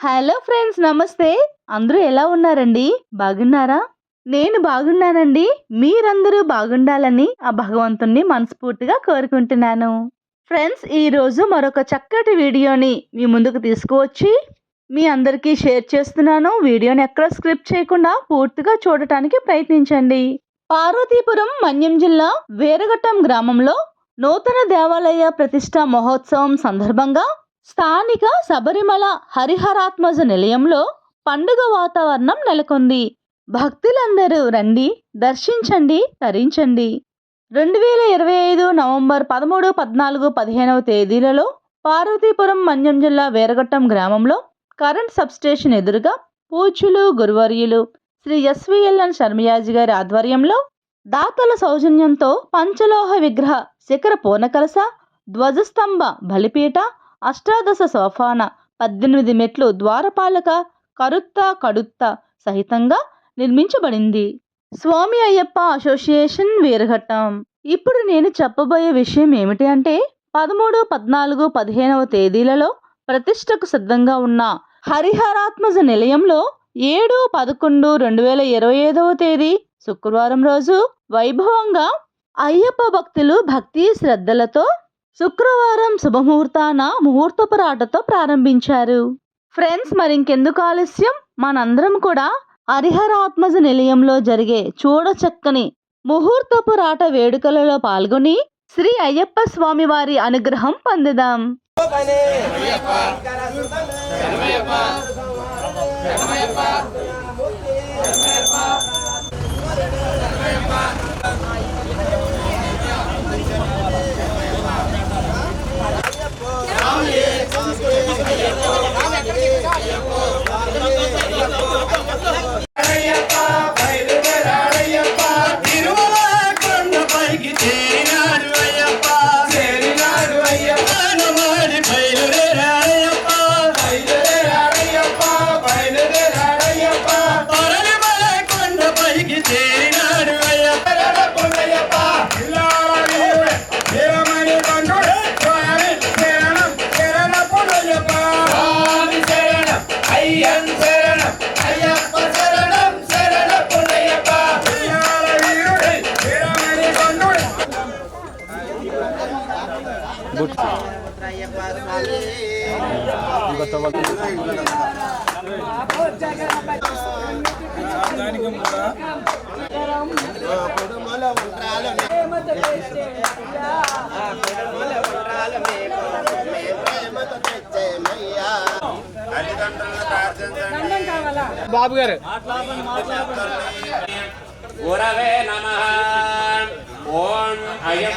Hello friends నమస్తే. అందరూ ఎలా ఉన్నారండి? బాగున్నారా? నేను బాగున్నానండి. మీరందరూ బాగుండాలని ఆ భగవంతుణ్ణి మనస్ఫూర్తిగా కోరుకుంటున్నాను. ఫ్రెండ్స్ ఈరోజు మరొక చక్కటి వీడియోని మీ ముందుకు తీసుకువచ్చి మీ అందరికీ షేర్ చేస్తున్నాను. వీడియోని ఎక్కడ స్క్రిప్ట్ చేయకుండా పూర్తిగా చూడటానికి ప్రయత్నించండి. పార్వతీపురం మన్యం జిల్లా వేరగట్టం గ్రామంలో నూతన దేవాలయ ప్రతిష్ట మహోత్సవం సందర్భంగా స్థానిక శబరిమల హరిహరాత్మజ నిలయంలో పండుగ వాతావరణం నెలకొంది. భక్తులందరూ రండి దర్శించండి తరించండి. రెండు వేల ఇరవై ఐదు నవంబర్ పదమూడు పద్నాలుగు పదిహేనవ తేదీలలో పార్వతీపురం మన్యం జిల్లా వేరగొట్టం గ్రామంలో కరెంట్ సబ్స్టేషన్ ఎదురుగా పూచులు గురువర్యులు శ్రీ ఎస్విఎల్ఎన్ శర్మయాజి గారి ఆధ్వర్యంలో దాతల సౌజన్యంతో పంచలోహ విగ్రహ శిఖర పూర్ణకలస ధ్వజస్తంభ బలిపీఠ అష్టాదశ సోఫాన పద్దెనిమిది మెట్లు ద్వారపాలక కరుత్త కడుత్త సహితంగా నిర్మించబడింది. స్వామి అయ్యప్ప అసోసియేషన్ వీరఘట్టం. ఇప్పుడు నేను చెప్పబోయే విషయం ఏమిటి అంటే పదమూడు పద్నాలుగు పదిహేనవ తేదీలలో ప్రతిష్టకు సిద్ధంగా ఉన్న హరిహరాత్మజ నిలయంలో ఏడు పదకొండు రెండు వేల ఇరవై ఐదవ తేదీ శుక్రవారం రోజు వైభవంగా అయ్యప్ప భక్తులు భక్తి శ్రద్ధలతో శుక్రవారం శుభముహూర్తాన ముహూర్తపురాటతో ప్రారంభించారు. ఫ్రెండ్స్ మరి ఇంకెందుకు ఆలస్యం? మనందరం కూడా హరిహరాత్మజ నిలయంలో జరిగే చూడచక్కని ముహూర్తపురాట వేడుకలలో పాల్గొని శ్రీ అయ్యప్ప స్వామి వారి అనుగ్రహం పొందుదాం. కొండపైకి ಮಾಡಿ బాబు గారు గురవే నమ. ఓం అయం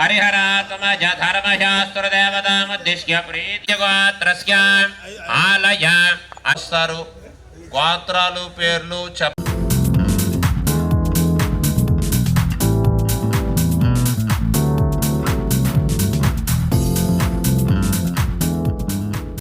హరిహరాత్మజ ధర్మశాస్త్రదేవతాముద్దిశ్య ప్రీత్యగోత్రస్య ఆలయ అస్సరు గోత్రాలు పేర్లు చెప్ప